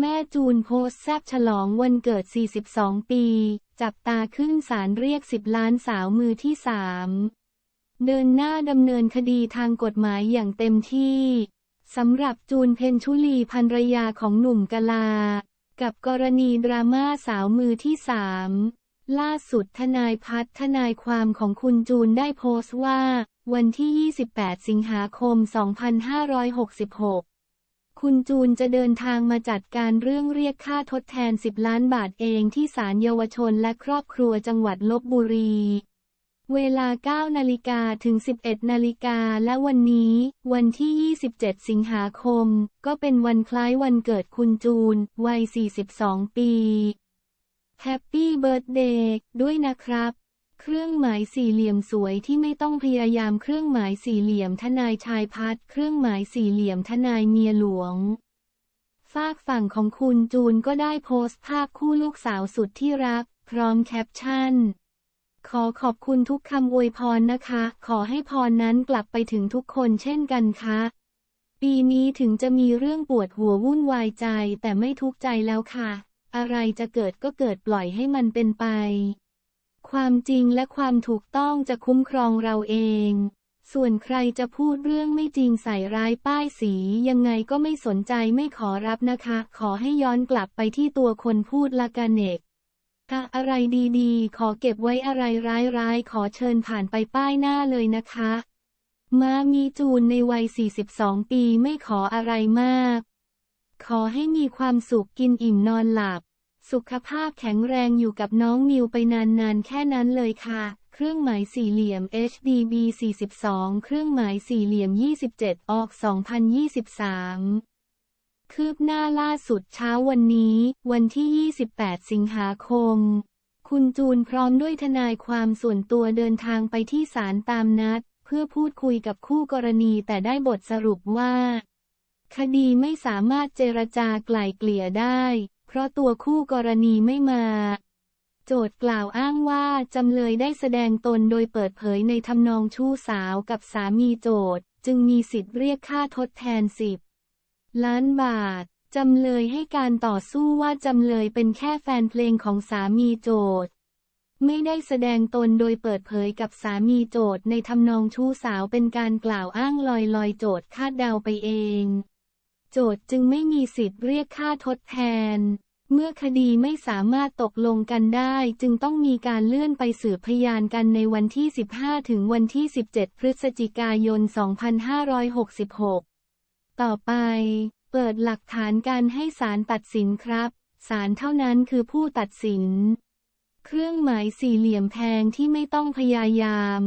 แม่จูนโพสแซบฉลองวันเกิด 42 ปี จับตาขึ้นศาลเรียก 10 ล้านสาวมือที่ 3 เดินหน้าดำเนินคดีทางกฎหมายอย่างเต็มที่สำหรับจูนเพนชุลีภรรยาของหนุ่มกะลา กับกรณีดราม่าสาวมือที่3ล่าสุดทนายพัฒน์ทนายความของคุณจูนได้โพสต์ว่า วันที่ 28 สิงหาคม 2566 คุณจูนจะเดินทางมาจัดการเรื่องเรียกค่าทดแทน 10 ล้านบาทเองที่ศาลเยาวชนและครอบครัวจังหวัดลบบุรี เวลา 9 นาฬิกาถึง 11 นาฬิกาและวันนี้ วันที่ 27 สิงหาคม ก็เป็นวันคล้ายวันเกิดคุณจูน วัย 42 ปี แฮปปี้เบิร์ d เดย์ด้วยนะครับ เครื่องหมายสี่เหลี่ยมสวยที่ไม่ต้องพยายามเครื่องหมายสี่เหลี่ยมทนายชายพัดเครื่องหมายสี่เหลี่ยมทนายเมียหลวงฝากฝั่งของคุณจูนก็ได้โพสต์ภาพคู่ลูกสาวสุดที่รัก พร้อมแคปชั่น ขอขอบคุณทุกคำอวยพรนะคะ ขอให้พรนั้นกลับไปถึงทุกคนเช่นกันค่ะ ปีนี้ถึงจะมีเรื่องปวดหัววุ่นวายใจแต่ไม่ทุกข์ใจแล้วค่ะ อะไรจะเกิดก็เกิดปล่อยให้มันเป็นไป ความจริงและความถูกต้องจะคุ้มครองเราเอง ส่วนใครจะพูดเรื่องไม่จริงใส่ร้ายป้ายสียังไงก็ไม่สนใจไม่ขอรับนะคะ ขอให้ย้อนกลับไปที่ตัวคนพูดละกันเอกถ้าอะไรดีๆ ขอเก็บไว้อะไรร้ายๆ ขอเชิญผ่านไปป้ายหน้าเลยนะคะ มามีจูนในวัย 42 ปีไม่ขออะไรมาก ขอให้มีความสุขกินอิ่มนอนหลับ สุขภาพแข็งแรงอยู่กับน้องมิวไปนานๆ แค่นั้นเลยค่ะ เครื่องหมายสี่เหลี่ยม HDB 42 เครื่องหมายสี่เหลี่ยม 27 ออก 2023คืบหน้าล่าสุดเช้าวันนี้ วันที่ 28 สิงหาคม คุณจูนพร้อมด้วยทนายความส่วนตัวเดินทางไปที่ศาลตามนัด เพื่อพูดคุยกับคู่กรณีแต่ได้บทสรุปว่า คดีไม่สามารถเจรจาไกล่เกลี่ยได้ ราะตัวคู่กรณีไม่มา โจทกล่าวอ้างว่าจำเลยได้แสดงตนโดยเปิดเผยในทำนองชู้สาวกับสามีโจทจึงมีสิทธิ์เรียกค่าทดแทนสิบล้านบาท จำเลยให้การต่อสู้ว่าจำเลยเป็นแค่แฟนเพลงของสามีโจทไม่ได้แสดงตนโดยเปิดเผยกับสามีโจทในทำนองชู้สาวเป็นการกล่าวอ้างลอยลอยโจทคาดเดาไปเอง โจทจึงไม่มีสิทธิ์เรียกค่าทดแทน เมื่อคดีไม่สามารถตกลงกันได้ จึงต้องมีการเลื่อนไปสืบพยานกันในวันที่ 15 ถึงวันที่ 17 พฤศจิกายน 2566 ต่อไป เปิดหลักฐานการให้ศาลตัดสินครับศาลเท่านั้นคือผู้ตัดสิน เครื่องหมายสี่เหลี่ยมแพงที่ไม่ต้องพยายาม